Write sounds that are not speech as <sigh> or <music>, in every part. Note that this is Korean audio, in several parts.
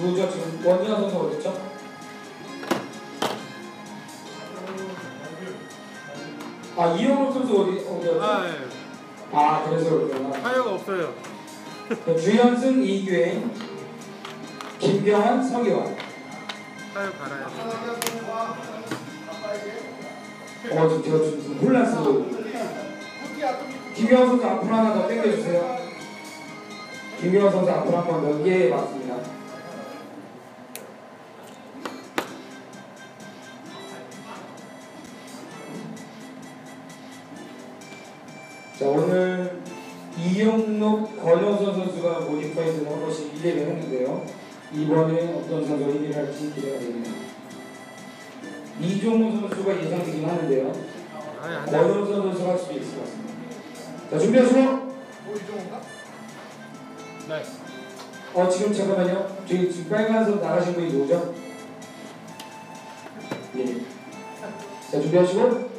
누구죠? 지금 원준환 선수 어딨죠? 아 이영록 선수 어디 어디였죠? 아, 예. 아 그래서 그렇구나. 타이어가 없어요. 주현승 이규행 김경환 서기환 타이어 갈아요. 어 지금 제가 좀 혼란스러워 김경환 선수 앞으로 하나 더 당겨주세요 김경환 선수 앞으로 한번 더 예 맞습니다 자 오늘 이영록 권효선 선수가 모디파이드를 한 번씩 1위를 했는데요. 이번에 어떤 선수가 1위를 할지 기대가 됩니다. 이종호 선수가 예상되긴 하는데요. 권효선 선수가 할 수도 있을 것 같습니다. 자 준비하시고 네. 어 지금 잠깐만요. 저희 지금 빨간 선 나가신 분이 누구죠? 예 자 준비하시고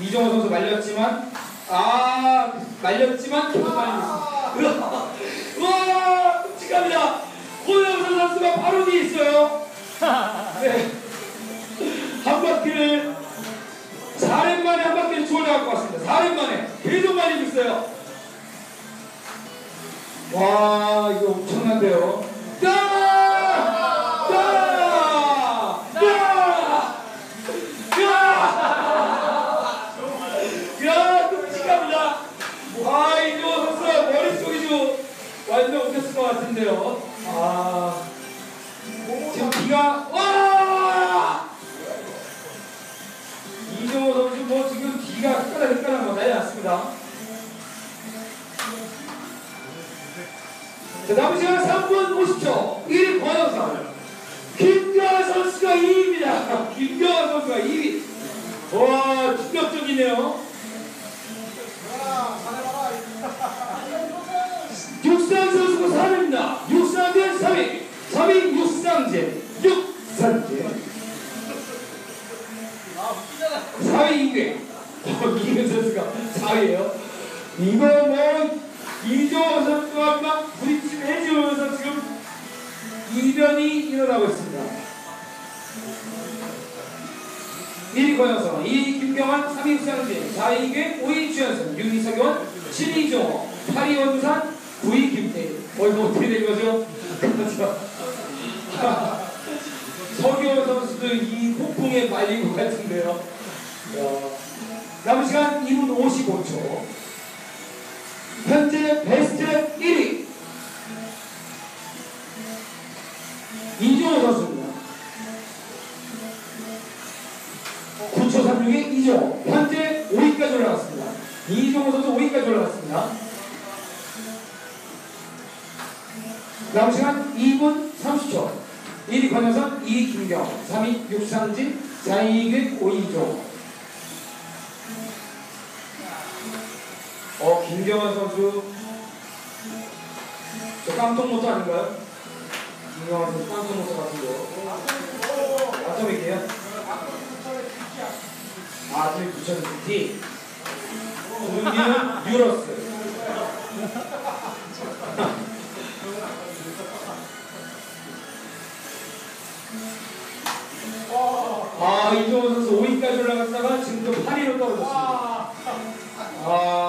이정호 선수 말렸지만, 아, 말렸지만 계속 말리고 있습니다. 와, 끔찍합니다. 권우선 선수가 바로 뒤에 있어요. 네. 한 바퀴를 4년 만에 한 바퀴를 주워나갈 것 같습니다. 4년 만에 계속 말리고 있어요. 와 이거 엄청난데요. 와! 이정호 선수 뭐 지금 기가 헷갈려 헷갈려 뭐 난리 났습니다. 자, 남은 시간 3분 50초. 1위 권영상. 김경환 선수가 2위입니다. <laughs> 김경환 선수가 2위. 와, 충격적이네요. 육상 선수가 3위입니다. 육상제 3위. 3위 육상제. 이거 뭐 이종호 선수와 막 부딪힘 해주면서 지금 이변이 일어나고 있습니다. 1위 권영선, 2위 김경환, 3위 육상진, 4위 이규, 5위 주현선, 6위 서경원, 7위 이종호, 8위 원두산, 9위 김태희. 어 이거 어떻게 된 거죠? <laughs> 서기원 선수도 이 폭풍에 말린 것 같은데요. 야. 남은 시간 2분 55초. 현재 베스트 1위 이종호 선수입니다. 9초 36의 이종호. 현재 5위까지 올라갔습니다. 이종호 선수 5위까지 올라갔습니다. 남은 시간 2분 30초. 1위 권여선, 2위 김경, 3위 육상진, 4위 이규, 5위 이종. 김경환 선수. 저 깡통모터 아닌가요? 김경환 선수 깡통모터 같은데요. 아tom이게요? 아, 아tom이 붙여진 D. 분기는 유러스. 아, 이종호 선수 5위까지 올라갔다가 지금 또 8위로 떨어졌습니다. 아,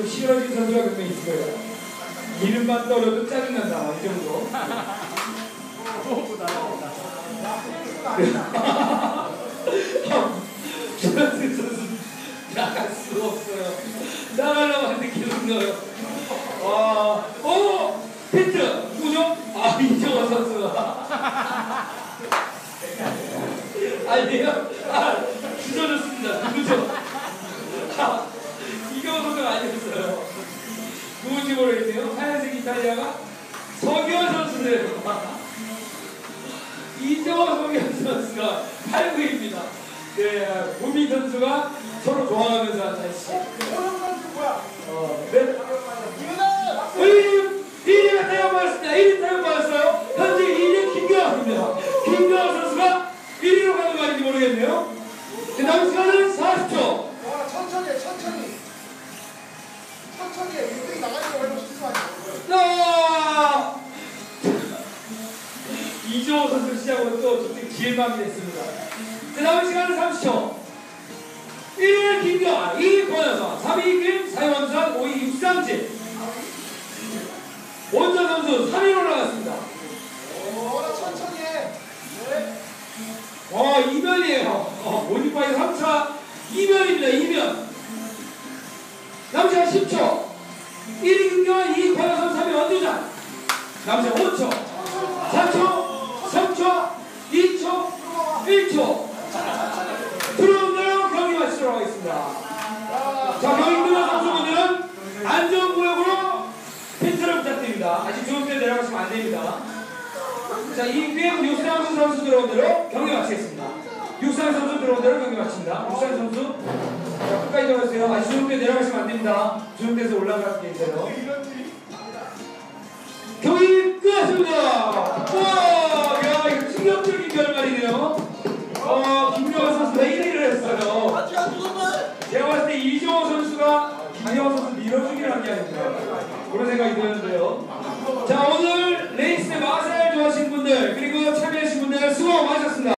좀 싫어진 선수가 있을 거예요. 이름만 떠려도 짜증난다, 이 정도. 주현승 선수 나갈 수가 없어요. 나가려고 하는데 계속 넣어요. 와, 오! 피트! 누구죠? 아, 이정호 선수가. 아니에요? 아, 주저졌 이탈리아가 서기현 선수네요. 이정호 서기현 선수가 8구입니다. 네, 구민 선수가 서로 좋아하면서 한 잔씩. 어, 네. 의림 1위가 타협받았습니다. 1위 타협받았어요. 현재 1위 김경환입니다. 김경환 선수가 1위로 가는 거 아닌지 모르겠네요. 그 다음 시간은 40초. 천천히 해 1등이 나가려고 하면 실수 아니야 아! 이정호 선수 시작으로 또 저쪽 기회만이 됐습니다. 그 다음 시간은 30초. 1위 김경환, 2위 권여선, 3위 김, 4위 원산, 5위 육상진. 원전 선수 3위로 나갔습니다. 어 천천히 해 네. 어, 이면이에요. 어, 모니파이 3차 이면입니다. 이면. 남자 10초. 1위 김경환, 2위 권여선, 3위 원주장. 남자 5초. 4초, 3초, 2초, 1초. 들어온 대로 경기 마치도록 하겠습니다. 자, 경기 끝난 선수분들은 안전구역으로 핀트를 부탁드립니다. 아직 조용히 내려가시면 안 됩니다. 자, 이PM 육상 선수 들어온 대로 경기 마치겠습니다. 육상 선수 들어온 대로 경기 마칩니다. 육상 선수. 됩니다. 조용히해서 올라갈 게 있어요. 경기 끝났습니다. 와, 야, 이거 충격적인 결말이네요. 어, 김경환 선수가 1위를 했어요. 제가 봤을 때 이종호 선수가 강영호 선수 밀어주기를 한 게 아닌가 그런 생각이 드는데요. 자 오늘